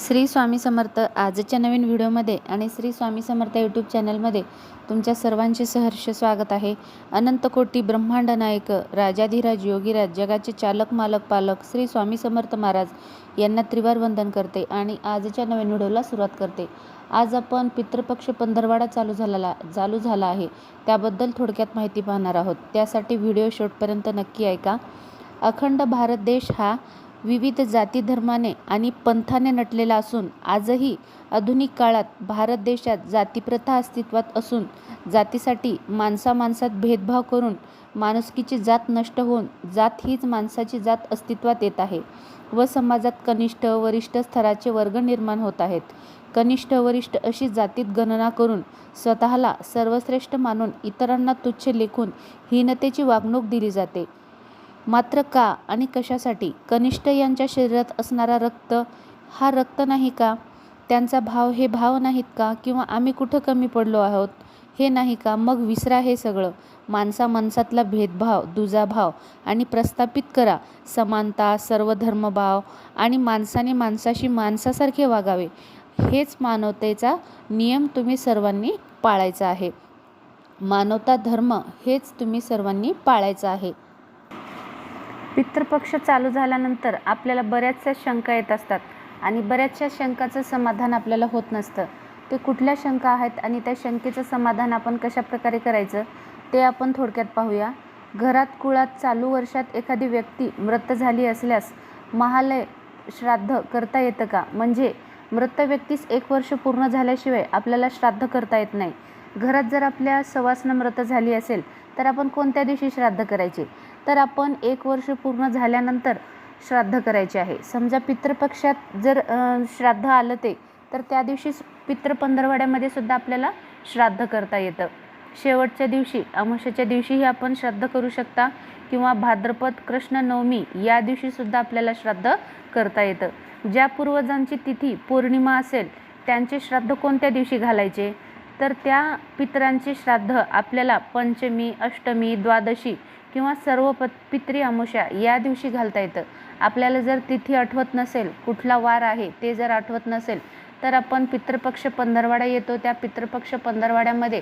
श्री स्वामी समर्थ आजच्या नवीन व्हिडिओमध्ये आणि श्री स्वामी समर्थ यूट्यूब चॅनलमध्ये तुमच्या सर्वांचे सहर्ष स्वागत आहे. अनंत कोटी ब्रह्मांड नायक राजाधिराज योगीराज जगाचे चालक मालक पालक श्री स्वामी समर्थ महाराज यांना त्रिवार वंदन करते आणि आजच्या नवीन व्हिडिओला सुरुवात करते. आज आपण पितृपक्ष पंधरवाडा चालू झालेला चालू झाला आहे. त्याबद्दल थोडक्यात माहिती पाहणार आहोत. त्यासाठी व्हिडिओ शेवटपर्यंत नक्की ऐका. अखंड भारत देश हा विविध जाती धर्माने आणि पंथाने नटलेला असून आजही आधुनिक काळात भारत देशात जातीप्रथा अस्तित्वात असून जातीसाठी माणसा माणसात भेदभाव करून माणुसकीची जात नष्ट होऊन जात हीच माणसाची जात अस्तित्वात येत आहे व समाजात कनिष्ठ वरिष्ठ स्तराचे वर्ग निर्माण होत आहेत. कनिष्ठ वरिष्ठ अशी जातीत गणना करून स्वतःला सर्वश्रेष्ठ मानून इतरांना तुच्छ लेखून हीनतेची वागणूक दिली जाते. मात्र का आणि कशासाठी? कनिष्ठ यांच्या शरीरात असणारा रक्त हा रक्त नाही का? त्यांचा भाव हे भाव नाहीत का? किंवा आम्ही कुठं कमी पडलो आहोत? हे नाही का? मग विसरा हे सगळं. माणसा माणसातला भेदभाव दुजाभाव आणि प्रस्थापित करा. समानता सर्वधर्मभाव आणि माणसाने माणसाशी माणसासारखे वागावे. हेच मानवतेचा नियम तुम्ही सर्वांनी पाळायचा आहे. मानवता धर्म हेच तुम्ही सर्वांनी पाळायचा आहे. पितृपक्ष चालू झाल्यानंतर आपल्याला बऱ्याचशा शंका येत असतात आणि बऱ्याचशा शंकाचं समाधान आपल्याला होत नसतं. ते कुठल्या शंका आहेत आणि त्या शंकेचं समाधान आपण कशा प्रकारे करायचं ते आपण थोडक्यात पाहूया. घरात कुळात चालू वर्षात एखादी व्यक्ती मृत झाली असल्यास महालय श्राद्ध करता येतं का? म्हणजे मृत व्यक्तीस एक वर्ष पूर्ण झाल्याशिवाय आपल्याला श्राद्ध करता येत नाही. घरात जर आपल्या सवासनं मृत झाली असेल तर आपण कोणत्या दिवशी श्राद्ध करायचे? तर आपण एक वर्ष पूर्ण झाल्यानंतर श्राद्ध करायचे आहे. समजा पितृपक्षात जर श्राद्ध आलं ते तर त्या दिवशी पितृ पंधरवाड्यामध्ये सुद्धा आपल्याला श्राद्ध करता येतं. शेवटच्या दिवशी अमाशाच्या दिवशीही आपण श्राद्ध करू शकता किंवा भाद्रपद कृष्ण नवमी या दिवशीसुद्धा आपल्याला श्राद्ध करता येतं. ज्या पूर्वजांची तिथी पौर्णिमा असेल त्यांचे श्राद्ध कोणत्या दिवशी घालायचे? तर त्या पितरांचे श्राद्ध आपल्याला पंचमी अष्टमी द्वादशी किंवा सर्व प पित्री अमुषा या दिवशी घालता येतं. आपल्याला जर तिथी आठवत नसेल कुठला वार आहे ते जर आठवत नसेल तर आपण पितृपक्ष पंधरवाडा येतो. त्या पितृपक्ष पंधरवाड्यामध्ये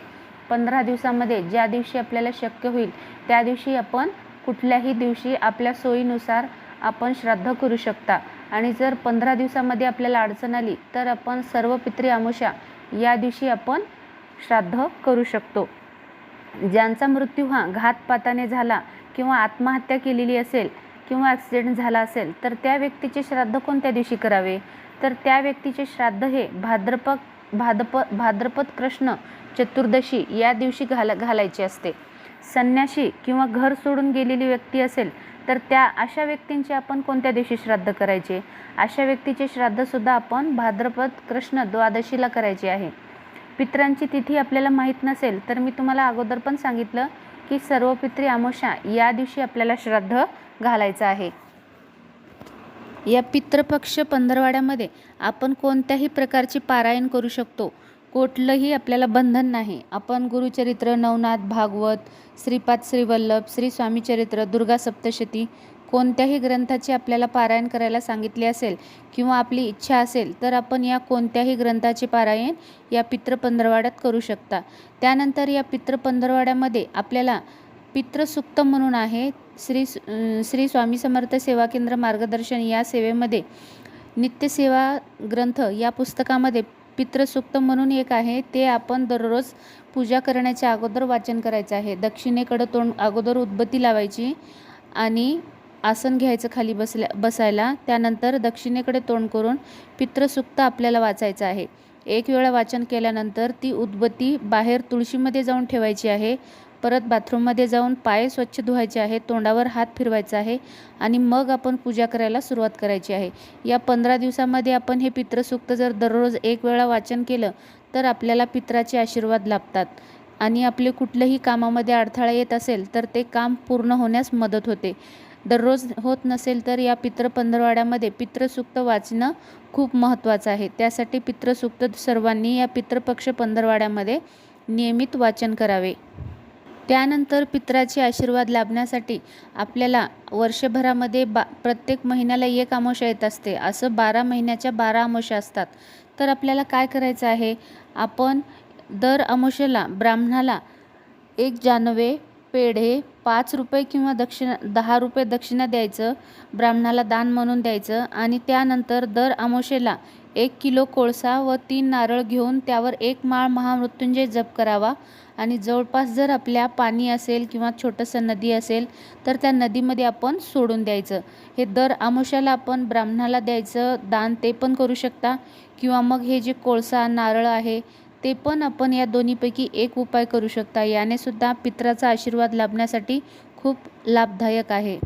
पंधरा दिवसामध्ये ज्या दिवशी आपल्याला शक्य होईल त्या दिवशी आपण कुठल्याही दिवशी आपल्या सोयीनुसार आपण श्राद्ध करू शकता. आणि जर पंधरा दिवसामध्ये आपल्याला अडचण आली तर आपण सर्व पित्री अमुषा या दिवशी आपण श्राद्ध करू शकतो. ज्यांचा मृत्यू हा घातपाताने झाला किंवा आत्महत्या केलेली असेल किंवा ॲक्सिडेंट झाला असेल तर त्या व्यक्तीचे श्राद्ध कोणत्या दिवशी करावे? तर त्या व्यक्तीचे श्राद्ध हे भाद्रपद भाद्रप भाद्रपद कृष्ण चतुर्दशी या दिवशी घाला घालायचे असते. संन्याशी किंवा घर सोडून गेलेली व्यक्ती असेल तर त्या अशा व्यक्तींचे आपण कोणत्या दिवशी श्राद्ध करायचे? अशा व्यक्तीचे श्राद्धसुद्धा आपण भाद्रपद कृष्ण द्वादशीला करायचे आहे. पितरांची तिथी आपल्याला माहीत नसेल तर मी तुम्हाला अगोदर पण सांगितलं की सर्व पित्री अमावस्या या दिवशी आपल्याला श्राद्ध घालायचं आहे. या पितृपक्ष पंधरवाड्यामध्ये आपण कोणत्याही प्रकारची पारायण करू शकतो. कुठलंही आपल्याला बंधन नाही. आपण गुरुचरित्र नवनाथ भागवत श्रीपाद श्रीवल्लभ श्री स्वामीचरित्र दुर्गा सप्तशती कोणत्याही ग्रंथाची आपल्याला पारायण करायला सांगितले असेल किंवा आपली इच्छा असेल तर आपण या कोणत्याही ग्रंथाचे पारायण या पितृपंधरवाड्यात करू शकता. त्यानंतर या पितृपंधरवाड्यामध्ये आपल्याला पितृसुक्त म्हणून आहे श्री श्री स्वामी समर्थ सेवा केंद्र मार्गदर्शन या सेवेमध्ये नित्यसेवा ग्रंथ या पुस्तकामध्ये पितृसुक्त म्हणून एक आहे ते आपण दररोज पूजा करण्याच्या अगोदर वाचन करायचं आहे. दक्षिणेकडं तोंड अगोदर उदबत्ती लावायची आणि आसन घ्यायचं खाली बसल्या बसायला. त्यानंतर दक्षिणेकडे तोंड करून पितृसुक्त आपल्याला वाचायचं आहे. एक वेळा वाचन केल्यानंतर ती उदबत्ती बाहेर तुळशीमध्ये जाऊन ठेवायची आहे. परत बाथरूममध्ये जाऊन पाय स्वच्छ धुवायचे आहे. तोंडावर हात फिरवायचा आहे. आणि मग आपण पूजा करायला सुरुवात करायची आहे. या पंधरा दिवसामध्ये आपण हे पितृसूक्त जर दररोज एक वेळा वाचन केलं तर आपल्याला पित्राचे आशीर्वाद लाभतात. आणि आपले कुठल्याही कामामध्ये अडथळा येत असेल तर ते काम पूर्ण होण्यास मदत होते. दररोज होत नसेल तर या पितृ पंधरवाड्यामध्ये पितृसूक्त वाचणं खूप महत्त्वाचं आहे. त्यासाठी पितृसूक्त सर्वांनी या पितृपक्ष पंधरवाड्यामध्ये नियमित वाचन करावे. त्यानंतर पित्राचे आशीर्वाद लाभण्यासाठी आपल्याला वर्षभरामध्ये बा प्रत्येक महिन्याला एक अमावस्या येत असते. असं बारा महिन्याच्या बारा अमावस्या असतात. तर आपल्याला काय करायचं आहे? आपण दर अमावस्येला ब्राह्मणाला एक जानवे पेढे पाच रुपये किंवा दक्षिणा दहा रुपये दक्षिणा द्यायचं ब्राह्मणाला दान म्हणून द्यायचं आणि त्यानंतर दर अमावस्येला एक किलो कोळसा व तीन नारळ घेऊन त्यावर एक माळ महामृत्युंजय जप करावा. आणि जवळपास जर आपल्या पाणी असेल किंवा छोटंसं नदी असेल तर त्या नदीमध्ये आपण सोडून द्यायचं. हे दर अमावस्याला आपण ब्राह्मणाला द्यायचं दान ते पण करू शकता. किंवा मग हे जे कोळसा नारळ आहे ते पण आपण या दोन्हीपैकी एक उपाय करू शकता. याने सुद्धा पित्राचा आशीर्वाद लाभण्यासाठी खूप लाभदायक आहे.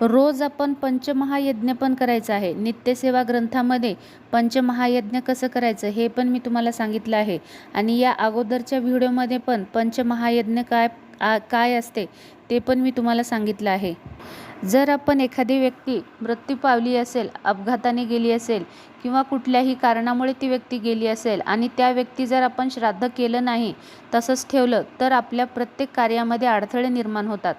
रोज आपण पंचमहायज्ञ पण करायचं आहे. नित्यसेवा ग्रंथामध्ये पंचमहायज्ञ कसं करायचं हे पण मी तुम्हाला सांगितलं आहे. आणि या अगोदरच्या व्हिडिओमध्ये पण पंचमहायज्ञ काय आ- काय असते ते पण मी तुम्हाला सांगितलं आहे. जर आपण एखादी व्यक्ती मृत्यू पावली असेल अपघाताने गेली असेल किंवा कुठल्याही कारणामुळे ती व्यक्ती गेली असेल आणि त्या व्यक्ती जर आपण श्राद्ध केलं नाही तसंच ठेवलं तर आपल्या प्रत्येक कार्यामध्ये अडथळे निर्माण होतात.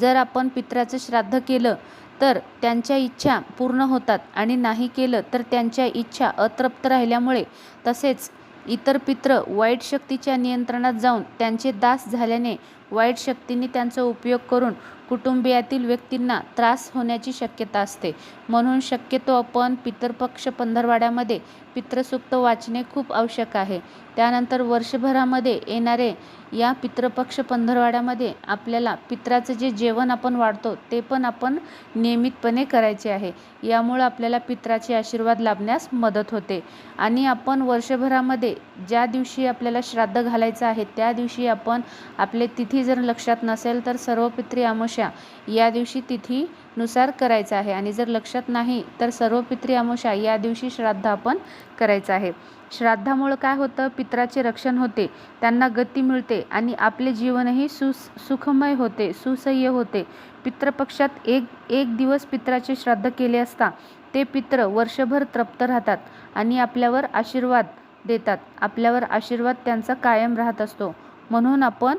जर आपण पित्राचं श्राद्ध केलं तर त्यांच्या इच्छा पूर्ण होतात आणि नाही केलं तर त्यांच्या इच्छा अतृप्त राहिल्यामुळे तसेच इतर पित्र वाईट शक्तीच्या नियंत्रणात जाऊन त्यांचे दास झाल्याने वाईट शक्तींनी त्यांचा उपयोग करून कुटुंबियातील व्यक्तींना त्रास होण्याची शक्यता असते. म्हणून शक्यतो आपण पितरपक्ष पंधरवाड्यामध्ये पितृसूक्त वाचणे खूप आवश्यक आहे. त्यानंतर वर्षभरामध्ये येणारे या पितृपक्ष पंधरवाड्यामध्ये आपल्याला पित्राचं जे जेवण आपण वाढतो ते पण आपण नियमितपणे करायचे आहे. यामुळं आपल्याला पित्राचे आशीर्वाद लाभण्यास मदत होते. आणि आपण वर्षभरामध्ये ज्या दिवशी आपल्याला श्राद्ध घालायचं आहे त्या दिवशी आपण आपले तिथी तिथी जर लक्षात नसेल तर सर्व पित्री अमावस्या या दिवशी तिथीनुसार करायचं आहे. आणि जर लक्षात नाही तर सर्व पित्री अमावस्या या दिवशी श्राद्ध आपण करायचं आहे. श्राद्धामुळं काय होतं? पित्राचे रक्षण होते त्यांना गती मिळते आणि आपले जीवनही सुस सुखमय होते सुसह्य होते. पितृपक्षात एक एक दिवस पित्राचे श्राद्ध केले असता ते पित्र वर्षभर तृप्त राहतात आणि आपल्यावर आशीर्वाद देतात. आपल्यावर आशीर्वाद त्यांचा कायम राहत असतो. म्हणून आपण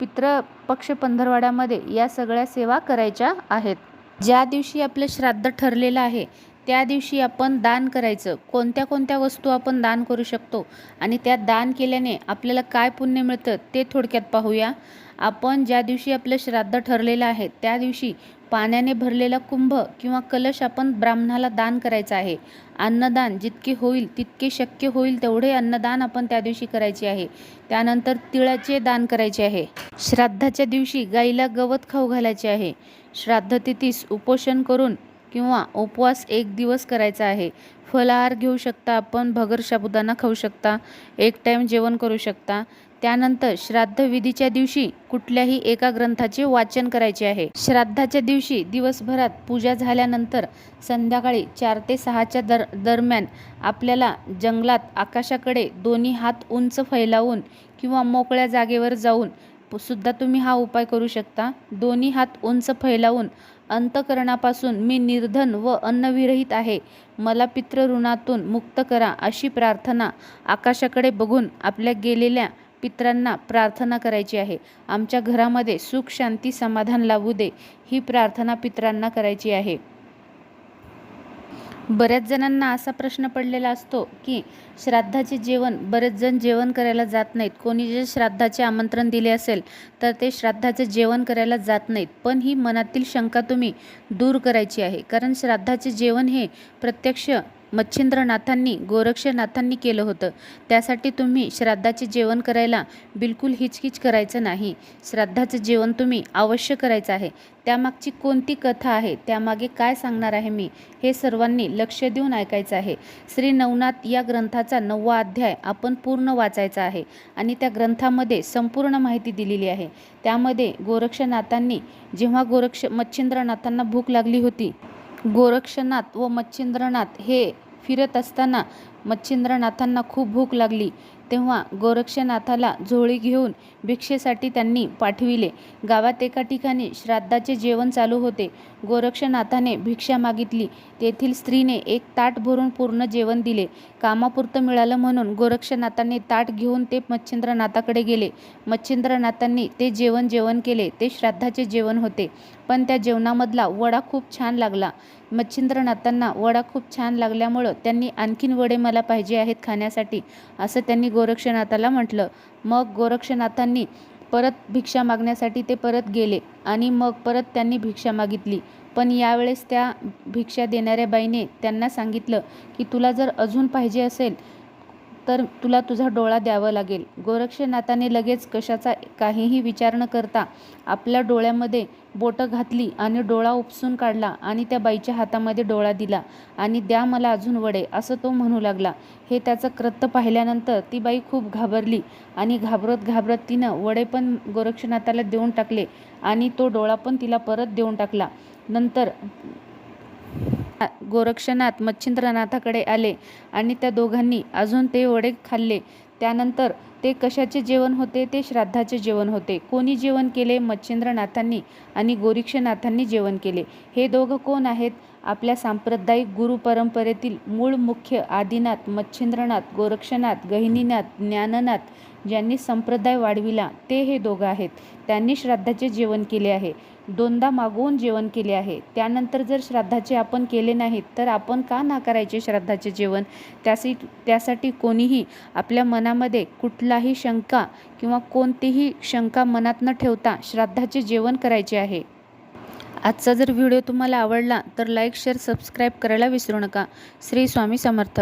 पितृपक्ष पंधरवाड्यामध्ये या सगळ्या सेवा करायच्या आहेत. ज्या दिवशी आपलं श्राद्ध ठरलेलं आहे त्या दिवशी आपण दान करायचं. कोणत्या कोणत्या वस्तू आपण दान करू शकतो? आणि त्या दान केल्याने आपल्याला काय पुण्य मिळतं ते थोडक्यात पाहूया. आपण ज्या दिवशी आपलं श्राद्ध ठरलेलं आहे त्या दिवशी पाण्याने भरलेला कुंभ किंवा कलश आपण ब्राह्मणाला दान करायचं आहे. अन्नदान जितके होईल तितके शक्य होईल तेवढे अन्नदान आपण त्या दिवशी करायचे आहे. त्यानंतर तिळाचे दान करायचे आहे. श्राद्धाच्या दिवशी गाईला गवत खाऊ घालायचे आहे. श्राद्ध तिथीस उपोषण करून किंवा उपवास एक दिवस करायचा आहे. फलाहार घेऊ शकता आपण भगर साबुदाणा खाऊ शकता एक टाईम जेवण करू शकता. त्यानंतर श्राद्ध विधीच्या दिवशी कुठल्याही एका ग्रंथाचे वाचन करायचे आहे. श्राद्धाच्या दिवशी दिवसभरात पूजा झाल्यानंतर संध्याकाळी चार ते सहाच्या दर दरम्यान आपल्याला जंगलात आकाशाकडे दोन्ही हात उंच फैलावून किंवा मोकळ्या जागेवर जाऊन सुद्धा तुम्ही हा उपाय करू शकता. दोन्ही हात उंच फैलावून अंतकरणापासून मी निर्धन व अन्नविरहित आहे. मला पितृऋणातून मुक्त करा अशी प्रार्थना आकाशाकडे बघून आपल्या गेलेल्या पित्रांना प्रार्थना करायची आहे. आमच्या घरामध्ये सुख शांती समाधान लावू दे ही प्रार्थना पित्रांना करायची आहे. बऱ्याच जणांना असा प्रश्न पडलेला असतो की श्राद्धाचे जेवण बरेच जण जेवण करायला जात नाहीत. कोणी जे श्राद्धाचे आमंत्रण दिले असेल तर ते श्राद्धाचे जेवण करायला जात नाहीत. पण ही मनातील शंका तुम्ही दूर करायची आहे. कारण श्राद्धाचे जेवण हे प्रत्यक्ष मच्छिंद्रनाथांनी गोरक्षनाथांनी केलं होतं. त्यासाठी तुम्ही श्राद्धाचे जेवण करायला बिलकुल हिचकिच करायचं नाही. श्राद्धाचं जेवण तुम्ही अवश्य करायचं आहे. त्यामागची कोणती कथा आहे? त्यामागे काय सांगणार आहे मी? हे सर्वांनी लक्ष देऊन ऐकायचं आहे. श्री नवनाथ या ग्रंथाचा नववा अध्याय आपण पूर्ण वाचायचा आहे आणि त्या ग्रंथामध्ये संपूर्ण माहिती दिलेली आहे. त्यामध्ये गोरक्षनाथांनी जेव्हा गोरक्ष मच्छिंद्रनाथांना भूक लागली होती गोरक्षनाथ व मच्छिंद्रनाथ हे फिरत असताना मच्छिंद्रनाथांना खूप भूक लागली. तेव्हा गोरक्षनाथाला झोळी घेऊन भिक्षेसाठी त्यांनी पाठविले. गावात एका ठिकाणी श्राद्धाचे जेवण चालू होते. गोरक्षनाथाने भिक्षा मागितली. तेथील स्त्रीने एक ताट भरून पूर्ण जेवण दिले. कामापुरतं मिळालं म्हणून गोरक्षनाथांनी ताट घेऊन ते मच्छिंद्रनाथाकडे गेले. मच्छिंद्रनाथांनी ते जेवण जेवण केले. ते श्राद्धाचे जेवण होते. पण त्या जेवणामधला वडा खूप छान लागला. मच्छिंद्रनाथांना वडा खूप छान लागल्यामुळं त्यांनी आणखीन वडे मला पाहिजे आहेत खाण्यासाठी असं त्यांनी गोरक्षनाथाला म्हटलं. मग गोरक्षनाथांनी परत भिक्षा मागण्यासाठी ते परत गेले आणि मग परत त्यांनी भिक्षा मागितली. पण यावेळेस त्या भिक्षा देणाऱ्या बाईने त्यांना सांगितलं की तुला जर अजून पाहिजे असेल तर तुला तुझा डोळा द्यावा लागेल. गोरक्षनाथाने लगेच कशाचा काहीही विचार न करता आपल्या डोळ्यामध्ये बोटं घातली आणि डोळा उपसून काढला आणि त्या बाईच्या हातामध्ये डोळा दिला. आणि द्या मला अजून वडे असं तो म्हणू लागला. हे त्याचं कृत्य पाहिल्यानंतर ती बाई खूप घाबरली आणि घाबरत घाबरत तिनं वडे पण गोरक्षनाथाला देऊन टाकले आणि तो डोळा पण तिला परत देऊन टाकला. नंतर गोरक्षनाथ मच्छिंद्रनाथाकडे आले आणि त्या दोघांनी अजून ते वडे खाल्ले. त्यानंतर ते कशाचे जेवण होते? ते श्राद्धाचे जेवण होते. कोणी जेवण केले? मच्छिंद्रनाथांनी आणि गोरीक्षनाथांनी जेवण केले. हे दोघं कोण आहेत? आपल्या सांप्रदायिक गुरु परंपरेतील मूळ मुख्य आदिनाथ मच्छिंद्रनाथ गोरक्षनाथ गहिनीनाथ ज्ञाननाथ ज्यांनी संप्रदाय वाढविला ते हे दोघं आहेत. त्यांनी श्राद्धाचे जेवण केले आहे. दोनदा मागवून जेवण केले आहे. त्यानंतर जर श्राद्धाचे आपण केले नाहीत तर आपण का नाकारायचे श्राद्धाचे जेवण? त्यासी त्यासाठी कोणीही आपल्या मनामध्ये कुठलाही शंका किंवा कोणतीही शंका मनात न ठेवता श्राद्धाचे जेवण करायचे आहे. आजचा जर व्हिडिओ तुम्हाला आवडला तर लाईक शेअर सबस्क्राईब करायला विसरू नका. श्री स्वामी समर्थ.